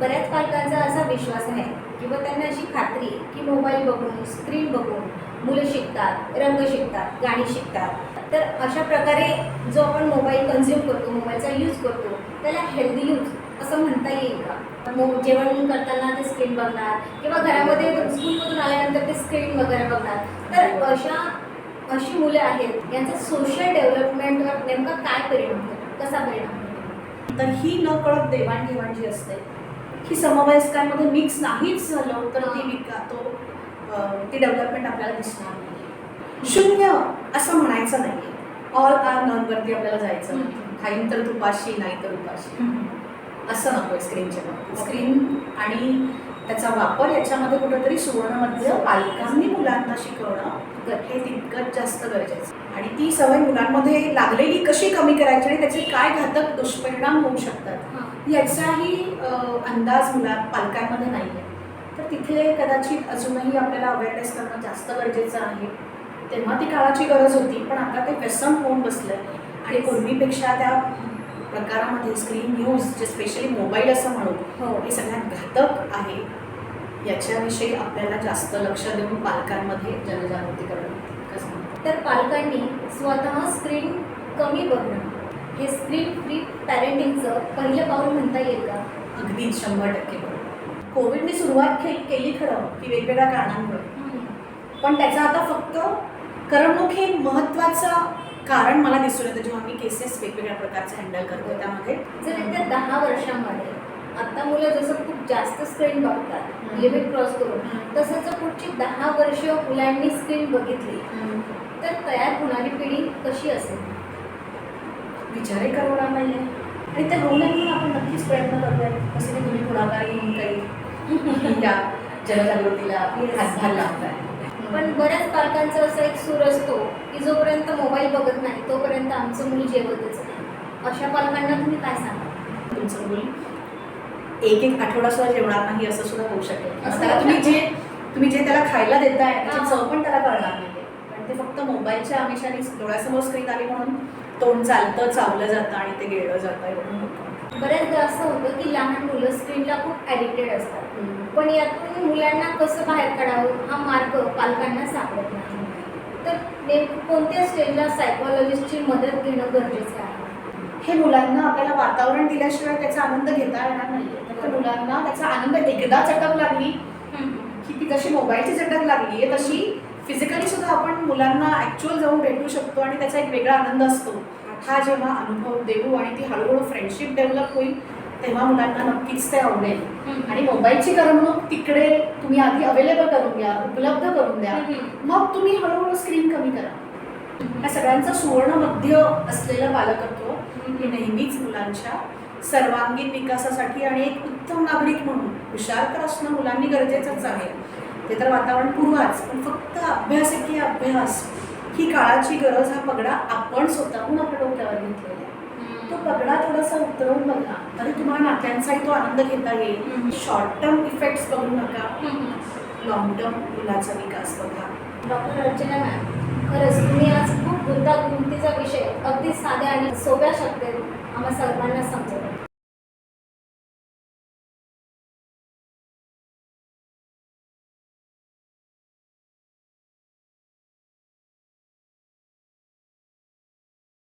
बऱ्याच पालकांचा असा विश्वास आहे किंवा त्यांना अशी खात्री आहे की मोबाईल बघून स्क्रीन बघून मुलं शिकतात रंग शिकतात गाणी शिकतात. तर अशा प्रकारे जो आपण मोबाईल कन्झ्युम करतो मोबाईलचा यूज करतो त्याला हेल्दी यूज असं म्हणता येईल का? मो जेवण करताना ते स्क्रीन बघणार किंवा घरामध्ये स्कूलमधून आल्यानंतर ते स्क्रीन वगैरे बघणार. तर अशा अशी मुलं आहेत यांचा सोशल डेव्हलपमेंटवर नेमका काय परिणाम होतो? कसा परिणाम होतो? तर ही न कळत देवाणघेवाण जी असते ही समवयस्कांमध्ये मिक्स नाहीच झालं तर ती विका तो ती डेव्हलपमेंट आपल्याला दिसणार नाही. शून्य असं म्हणायचं नाही ऑल आर नॉनवरती आपल्याला जायचं नाही. खाईन तर तुपाशी नाही तर उपाशी. असं नको स्क्रीनच्या बाबतीत. स्क्रीन आणि त्याचा वापर याच्यामध्ये कुठेतरी सुवर्णमध्य पालकांनी मुलांना शिकवणं हे तितकंच जास्त गरजेचं. आणि ती सवय मुलांमध्ये लागलेली कशी कमी करायची आणि त्याचे काय घातक दुष्परिणाम होऊ शकतात याचाही अंदाज मुला पालकांमध्ये नाही आहे तर तिथे कदाचित अजूनही आपल्याला अवेअरनेस करणं जास्त गरजेचं आहे. तेव्हा ती काळाची गरज होती पण आता ते व्यसन होऊन बसलं आहे आणि पूर्वीपेक्षा त्या प्रकारामध्ये स्क्रीन यूज जे स्पेशली मोबाईल असं म्हणू हो. हे सगळ्यात घातक आहे. याच्याविषयी आपल्याला जास्त लक्ष देऊन पालकांमध्ये जनजागृती करणं. तर पालकांनी स्वतः स्क्रीन कमी बघणं. हे स्क्रीन फ्री पॅरेंटिंगचं पहिलं पाऊल म्हणता येईल का? अगदी शंभर टक्के बरोबर. कोविडने सुरुवात के केली खरं की वेगवेगळ्या कारणांमुळे. पण त्याचा आता फक्त करमणूक हे महत्त्वाचं कारण मला दिसून येतं जेव्हा मी केसेस वेगवेगळ्या प्रकारचे हँडल करतो त्यामध्ये. जर येत्या दहा वर्षामध्ये आता मुलं जसं खूप जास्त स्क्रीन बघतात. लिमिट क्रॉस करून. तसं जर पुढची दहा वर्ष मुलांनी स्क्रीन बघितली. तर तयार होणारी पिढी कशी असेल? विचारही करवणार नाही आणि ते होऊ नये म्हणून आपण नक्कीच प्रयत्न करूया कसे ते तुम्ही पुढाकार येऊन काही त्या जनजागृतीला हातभार लावताय. पण बऱ्याच पालकांचा असा एक सूर असतो की जोपर्यंत मोबाईल बघत नाही तोपर्यंत आमचं मूल जेवतच नाही. अशा पालकांना तुम्ही काय सांगा तुमचं मूल? एक एक आठवडा सुद्धा जेवणार नाही असं सुद्धा होऊ शकेल त्याला तुम्ही. जे तुम्ही जे त्याला खायला देताय त्याची. चव पण त्याला कळणार नाही कारण ते फक्त मोबाईलच्या आमिषाने डोळ्यासमोर स्क्रीन आली म्हणून तोंड चालतं चावलं जातं आणि ते गिळलं जातं एवढं. बऱ्याचदा असं होतं की लहान मुलं स्क्रीनला खूप ॲडिक्टेड असतात पण यातून मुलांना कसं बाहेर काढावं हा मार्ग पालकांना सापडत नाही तर नेमकं कोणत्या स्टेजला सायकोलॉजिस्टची मदत घेणं गरजेचं आहे हे मुलांना आपल्याला वातावरण दिल्याशिवाय त्याचा आनंद घेता येणार नाही. तर मुलांना त्याचा आनंद एकदा चटक लागली की ती जशी मोबाईलची चटक लागली आहे तशी फिजिकली सुद्धा आपण मुलांना ॲक्च्युअल जाऊन भेटू शकतो आणि त्याचा एक वेगळा आनंद असतो. हा जेव्हा अनुभव देऊ आणि ती हळूहळू फ्रेंडशिप डेव्हलप होईल तेव्हा मुलांना नक्कीच ते आवडेल. आणि मोबाईलची करमणूक तिकडे तुम्ही आधी अवेलेबल करून द्या उपलब्ध करून द्या. मग तुम्ही हळूहळू स्क्रीन कमी करा. या सगळ्यांचं सुवर्ण मध्य असलेलं पालकत्व हे नेहमीच मुलांच्या सर्वांगीण विकासासाठी आणि एक उत्तम नागरिक म्हणून हुशार तर असणं मुलांनी गरजेचंच आहे. ते तर वातावरण पूर्वाच पण फक्त अभ्यास एके अभ्यास ही काळाची गरज हा पगडा आपण स्वतःहून आपल्या डोक्यावर घेतलेला आहे. तो पगडा थोडासा उतरवून बघा. तरी तुम्हाला नात्यांचाही तो आनंद घेता येईल. शॉर्ट टर्म इफेक्ट्स बघू नका. लॉंग टर्म मुलाचा विकास बघा. डॉक्टर अर्चना मॅम खरंच तुम्ही आज खूप गुंतागुंतीचा विषय अगदी साध्या आणि सोप्या शब्दात आम्हा सर्वांना समजवला.